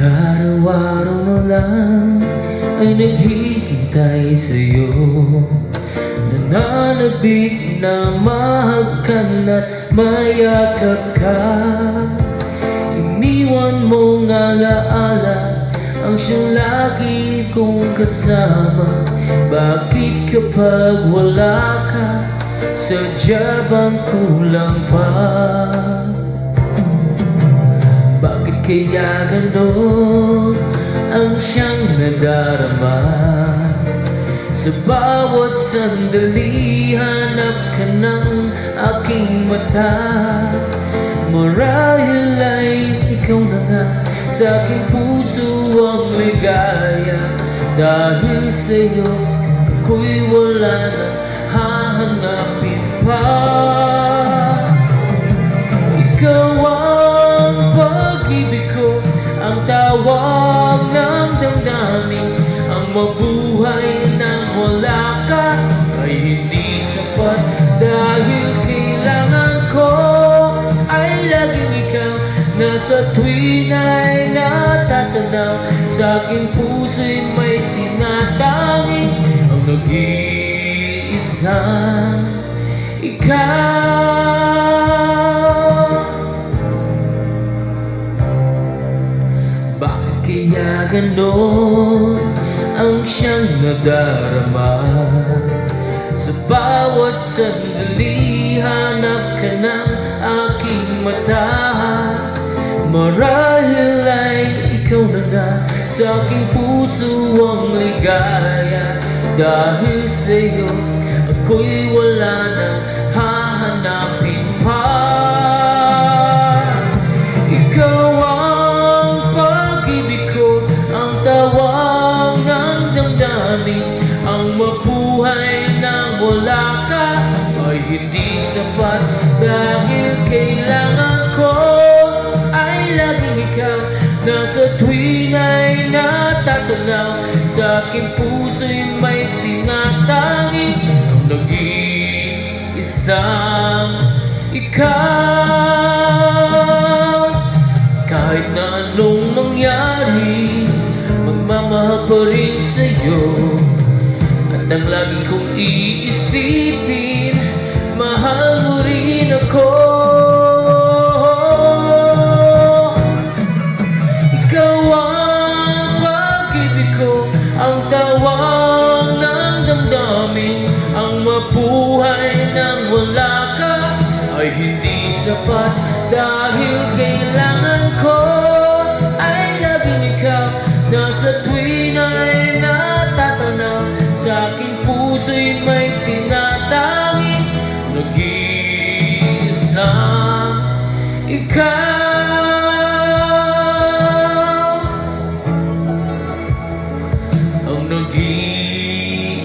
Araw-araw na lang ay naghihintay sa'yo. Nananabig na mahal ka na mayakap ka. Iniwan mong alaala ang siyang lagi kong kasama. Bakit kapag wala ka, sadya bang kulang pa? Kaya ganon ang siyang nadarama? Sa bawat sandali hanap ka ng aking mata. Marahil ay ikaw na nga sa aking puso ang ligaya Dahil sa'yo ako'y wala na hahanapin pa ikaw Nasa tuwin ay natatanaw Sa aking puso'y may tinatanging Ang nag-iisang ikaw. Bakit kaya ganon ang siyang nadarama? Sa bawat sandali hanap ka ng aking mata Marahil ay ikaw na nga. Sa aking puso ang ligaya. Dahil sa'yo ako'y wala nang hahanapin pa. Ikaw ang pag-ibig ko Ang tawag ng damdamin. Ang mabuhay na wala ka Ay hindi aking puso'y may tinatanging Ang nag-iisang ikaw. Kahit na anong mangyari Magmamahal pa rin sa'yo. At ang lagi kong iisipin Mahal mo rin ako Ang tawag ng damdamin Ang mabuhay nang wala ka Ay hindi sapat Dahil kailangan ko Ay laging ikaw. Nasa tuwin ay natatanaw Sa aking puso'y may tinatanging Nag-iisang ikaw ang nag-iisang